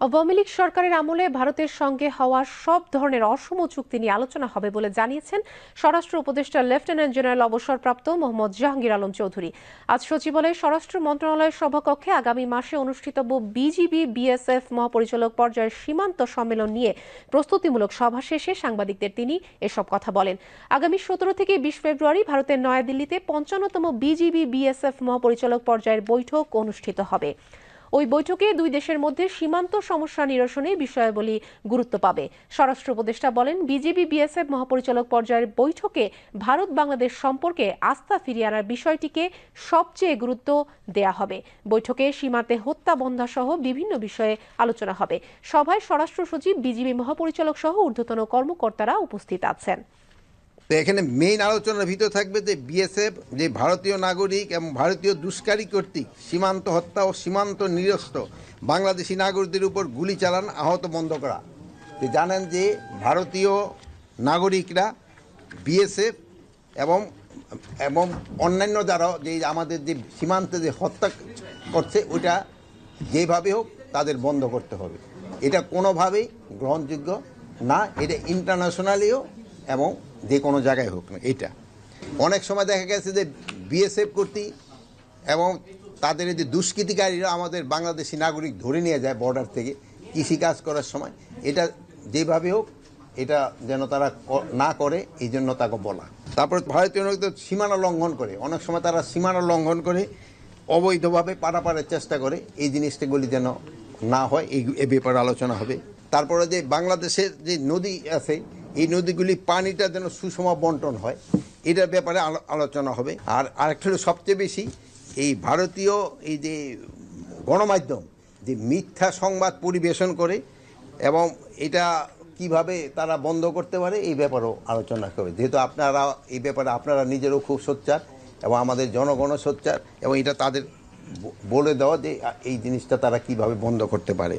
আওয়ামী লীগ সরকারের আমলে ভারতের সঙ্গে হওয়া সব ধরনের অসম চুক্তি নিয়ে আলোচনা হবে বলে জানিয়েছেন স্বরাষ্ট্র উপদেষ্টা লেফটেন্যান্ট জেনারেল অবসরপ্রাপ্ত মোহাম্মদ জাহাঙ্গীর আলম চৌধুরী। আজ সচিবালয়ে স্বরাষ্ট্র মন্ত্রণালয়ের সভাকক্ষে আগামী মাসে অনুষ্ঠিতব্য বিজিবি, বিএসএফ মহাপরিচালক পর্যায়ের সীমান্ত সম্মেলন নিয়ে প্রস্তুতিমূলক সভা শেষে সাংবাদিকদের তিনি এসব কথা বলেন। আগামী সতেরো থেকে বিশ ফেব্রুয়ারি ভারতের নয়াদিল্লিতে পঞ্চান্নতম বিজিবি, বিএসএফ মহাপরিচালক পর্যায়ের বৈঠক অনুষ্ঠিত হবে। ওই বৈঠকে দুই দেশের মধ্যে সীমান্ত সমস্যা নিরসনে বিষয়াবলী গুরুত্ব পাবে। স্বরাষ্ট্র উপদেষ্টা বলেন, বিজেপি, বিএসএফ মহাপরিচালক পর্যায়ের বৈঠকে ভারত বাংলাদেশ সম্পর্কে আস্থা ফিরিয়ে আনার বিষয়টিকে সবচেয়ে গুরুত্ব দেয়া হবে। বৈঠকে সীমান্তে হত্যা বন্ধা সহ বিভিন্ন বিষয়ে আলোচনা হবে। সভায় স্বরাষ্ট্র সচিব, বিজিবি মহাপরিচালক সহ ঊর্ধ্বতন কর্মকর্তারা উপস্থিত আছেন। তো এখানে মেইন আলোচনার ভিতর থাকবে যে বিএসএফ যে ভারতীয় নাগরিক এবং ভারতীয় দুষ্কারী কর্তৃক সীমান্ত হত্যা ও সীমান্ত নিরস্ত বাংলাদেশি নাগরিকদের উপর গুলি চালান আহত বন্ধ করা। তো জানেন যে ভারতীয় নাগরিকরা বিএসএফ এবং এবং অন্যান্য যারা যে আমাদের যে সীমান্তে যে হত্যা করছে, ওইটা যেভাবে হোক তাদের বন্ধ করতে হবে। এটা কোনোভাবেই গ্রহণযোগ্য না, এটা ইন্টারন্যাশনালিও এবং যে কোনো জায়গায় হোক না এটা অনেক সময় দেখা গেছে যে বিএসএফ কর্তৃক এবং তাদের যে দুষ্কৃতিকারীরা আমাদের বাংলাদেশি নাগরিক ধরে নিয়ে যায় বর্ডার থেকে কৃষিকাজ করার সময়, এটা যেভাবে হোক, এটা যেন তারা না করে, এই জন্য তাকে বলা। তারপর ভারতীয় নাগরিক সীমানা লঙ্ঘন করে। অনেক সময় তারা সীমানা লঙ্ঘন করে, অবৈধভাবে পারাপারের চেষ্টা করে, এই জিনিসটাগুলি যেন না হয়, এই ব্যাপারে আলোচনা হবে। তারপরে যে বাংলাদেশের যে নদী আছে এই নদীগুলি পানিটা যেন সুষম বন্টন হয়, এটার ব্যাপারে আলো- আলোচনা হবে। আর আরেকটা হলো সবচেয়ে বেশি, এই ভারতীয় এই যে গণমাধ্যম যে মিথ্যা সংবাদ পরিবেশন করে এবং এটা কীভাবে তারা বন্ধ করতে পারে, এই ব্যাপারেও আলোচনা করবে যেহেতু আপনারা এই ব্যাপারে, আপনারা নিজেরও খুব সোচ্চার এবং আমাদের জনগণও সোচ্চার এবং এটা তাদের বলে দেওয়া যে এই জিনিসটা তারা কীভাবে বন্ধ করতে পারে।